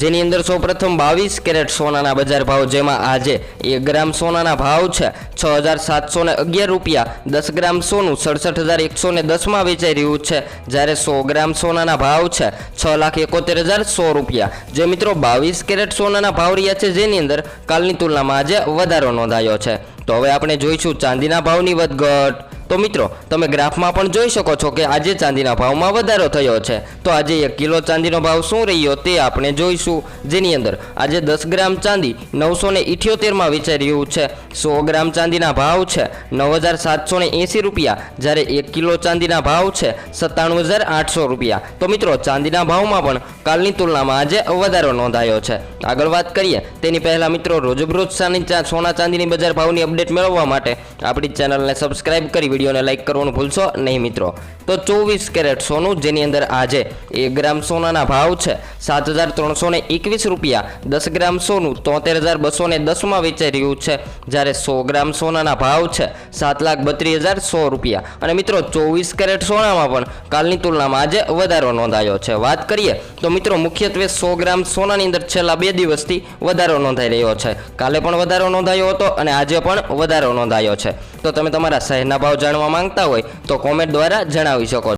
જેની અંદર સૌપ્રથમ બાવીસ કેરેટ સોનાના બજાર ભાવ, જેમાં આજે એક ગ્રામ સોનાના ભાવ છે છ હજાર સાતસો ને અગિયાર રૂપિયા. દસ ગ્રામ સોનું સડસઠ હજાર એકસો ને દસમાં વેચાઈ રહ્યું છે. જ્યારે સો ગ્રામ સોનાના ભાવ છે છ લાખ એકોતેર હજાર સો રૂપિયા. જે મિત્રો બાવીસ કેરેટ સોનાના ભાવ રહ્યા છે, જેની અંદર કાલની તુલનામાં આજે વધારો નોંધાયો છે. તો હવે આપણે જોઈશું ચાંદીના ભાવની વધઘટ. તો મિત્રો, તમે ગ્રાફમાં પણ જોઈ શકો છો કે આજે ચાંદીના ભાવમાં વધારો થયો છે. તો આજે એક કિલો ચાંદીનો ભાવ શું રહ્યો તે આપણે જોઈશું. જેની અંદર આજે દસ ગ્રામ ચાંદી નવસો ને ઇઠ્યોતેરમાં વિચાર્યું છે. સો ગ્રામ ચાંદીના ભાવ છે નવ હજાર સાતસો ને એંસી રૂપિયા. જ્યારે એક કિલો ચાંદીના ભાવ છે સત્તાણું હજાર આઠસો રૂપિયા. તો મિત્રો, ચાંદીના ભાવમાં પણ કાલની તુલનામાં આજે વધારો નોંધાયો છે. આગળ વાત કરીએ, તેની પહેલાં મિત્રો, રોજબરોજ સાની ચાંદીની બજાર ભાવની અપડેટ મેળવવા માટે આપણી ચેનલને સબસ્ક્રાઇબ કરી વિડીયોને લાઇક કરવાનું ભૂલશો નહીં મિત્રો. તો ચોવીસ કેરેટ સોનું, જેની અંદર આજે એક ગ્રામ સોનાના ભાવ છે, સાત હજાર ત્રણસો ને એકવીસ રૂપિયા. દસ ગ્રામ સોનું, તોતેર હજાર બસો ને દસમાં વેચાઈ રહ્યું છે. જ્યારે સો ગ્રામ સોનાના ભાવ છે, સાત લાખ બત્રીસ હજાર સો રૂપિયા. અને મિત્રો, ચોવીસ કેરેટ સોનામાં પણ કાલની તુલનામાં આજે વધારો નોંધાયો છે. વાત કરીએ તો મિત્રો, મુખ્યત્વે સો ગ્રામ સોનાની અંદર છેલ્લા બે દિવસથી વધારો નોંધાઈ રહ્યો છે. કાલે પણ વધારો નોંધાયો હતો અને આજે પણ વધારો નોંધાયો છે. તો તમે તમારા શહેરના ભાવ જાણવા માંગતા હોય તો કોમેન્ટ દ્વારા જણાવી શકો છો.